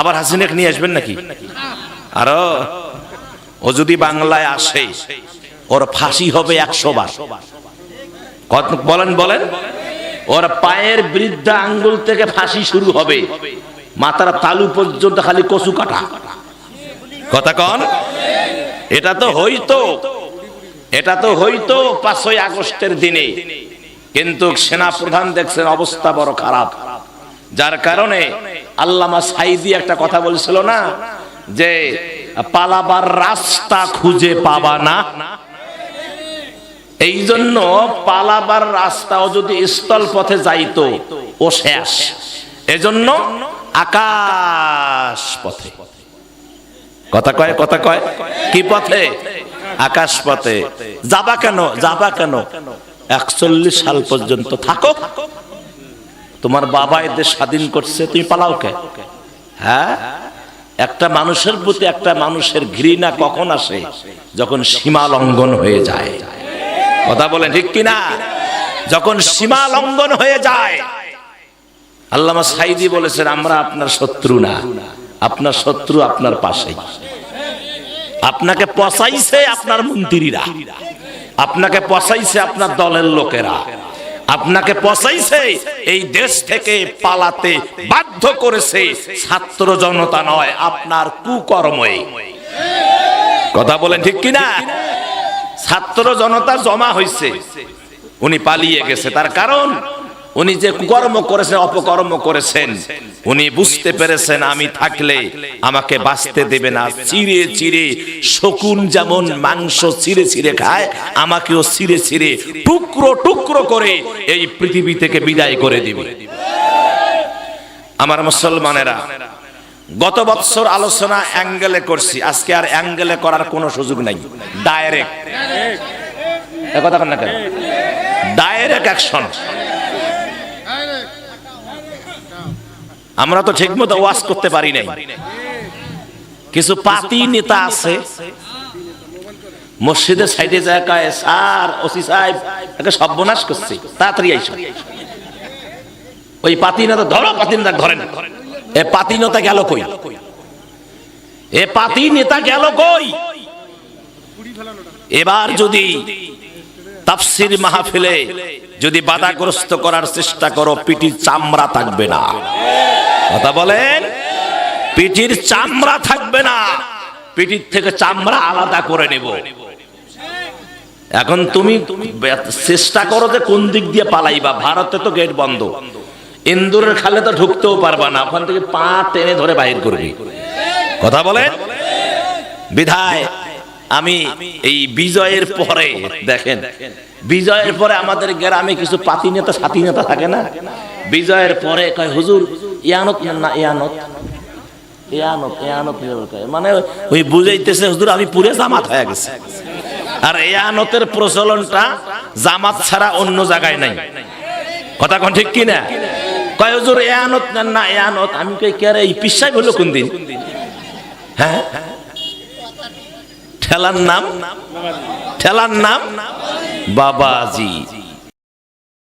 আবার হাসিনাকে নিয়ে আসবেন নাকি? আরও? ও যদি বাংলায় আসে, ওর ফাঁসি হবে একশো বার কত বলেন বলেন। ওর পায়ের বৃদ্ধা আঙ্গুল থেকে ফাঁসি শুরু হবে। মাথার তালু পর্যন্ত খালি কচু কাটা। কথা কন? এটা তো হইতো। এটা তো হইতো পাঁচই আগস্টের দিনে। কিন্তু সেনা প্রধান দেখছেন অবস্থা বড় খারাপ। যার কারণে আল্লামা সাইদি একটা কথা বলছিল না? যে পালাবার রাস্তা খুঁজে পাবা না। এই জন্য পালাবার রাস্তাও যদি স্থল পথে যাইতো, ও শেষ। এজন্য আকাশ পথে। কথা কয় কথা কয়। কি পথে? আকাশ পথে। যাবা কেন? যাবা কেন? একচল্লিশ সাল পর্যন্ত থাকো। তোমার বাবা এদের স্বাধীন করছে, তুমি পালাও কে? হ্যাঁ? একটা মানুষের প্রতি একটা মানুষের ঘৃণা কখন আসে? যখন সীমা লঙ্ঘন হয়ে যায়। কথা বলেন ঠিক কিনা? যখন সীমা লঙ্ঘন হয়ে যায়। আল্লামা সাইদি বলেছেন, আমরা আপনার শত্রু না। আপনার শত্রু আপনার পাশেই। আপনাকে পচাইছে আপনার মন্ত্রীরা। আপনাকে পচাইছে আপনার দলের লোকেরা। আপনাকে পচাইছে, এই দেশ থেকে পালাতে বাধ্য করেছে ছাত্র জনতা নয়, আপনার কুকর্মে কথা বলেন ঠিক কিনা? ছাত্র জনতা জমা হয়েছে উনি পালিয়ে গেছে, তার কারণ? উনি যে কর্ম করেছেন, অপকর্ম করেছেন, উনি বুঝতে পেরেছেন আমি থাকলে আমাকে বাঁচতে দেবে না। চিরে চিরে শকুন যেমন মাংস চিরে চিরে খায়, আমাকেও চিরে চিরে টুকরো টুকরো করে এই পৃথিবী থেকে বিদায় করে দিবে। আমার মুসলমানেরা, গত বৎসর আলোচনা অ্যাঙ্গেলে করছি, আজকে আর অ্যাঙ্গেলে করার কোনো সুযোগ নাই। ডাইরেক্ট কথা কেন? ডাইরেক্ট অ্যাকশন আমরা তো ঠিক মতো ওয়াজ করতে পারি নাই। কিছু পাতি নেতা আছে, মসজিদের সাইডে জায়গায় স্যার, ওসি সাহেব, একে সর্বনাশ করছে, তাড়াতাড়ি আইসো। ওই পাতি নেতা ধরো, পাতি নেতা ধরেন এ পাতি নেতা গেল কই? এ পাতি নেতা গেল কই? এবার যদি তাফসির মাহফিলে যদি বাধাগ্রস্ত করার চেষ্টা করো পিটির চামড়া থাকবে না। কথা বলেন? পিঠির চামড়া থাকবে না। পিঠির থেকে চামড়া আলাদা করে নেব। এখন তুমি চেষ্টা করো যে কোন দিক দিয়ে পালাইবা। ভারতে তো গেট বন্ধ। ইন্দুরের খালে তো ঢুকতেও পারবা না। ওখান থেকে পা টেনে ধরে বাহির করবি। কথা বলেন? বিধায়, আমি এই বিজয়ের পরে, দেখেন, বিজয়ের পরে আমাদের গ্রামে কিছু পাতি নেতা, সাথী নেতা থাকে না? বিজয়ের পরে কয়, হুজুর, ইয়ানত না ইয়ানত? ইয়ানত ইয়ানত মানে ওই বুঝাইতেছে, হুজুর, আমি পুরে জামাত হয়ে গেছে। আর ইয়ানতের প্রচলনটা জামাত ছাড়া অন্য জায়গায় নাই। কথা কোন ঠিক কি না কয়, হুজুর, ইয়ানত নেন না ইয়ানত? আমি কই, কে রে পিসাই হলো কোন দিন? হ্যাঁ? ঠেলার নাম? ঠেলার নাম বাবাজি।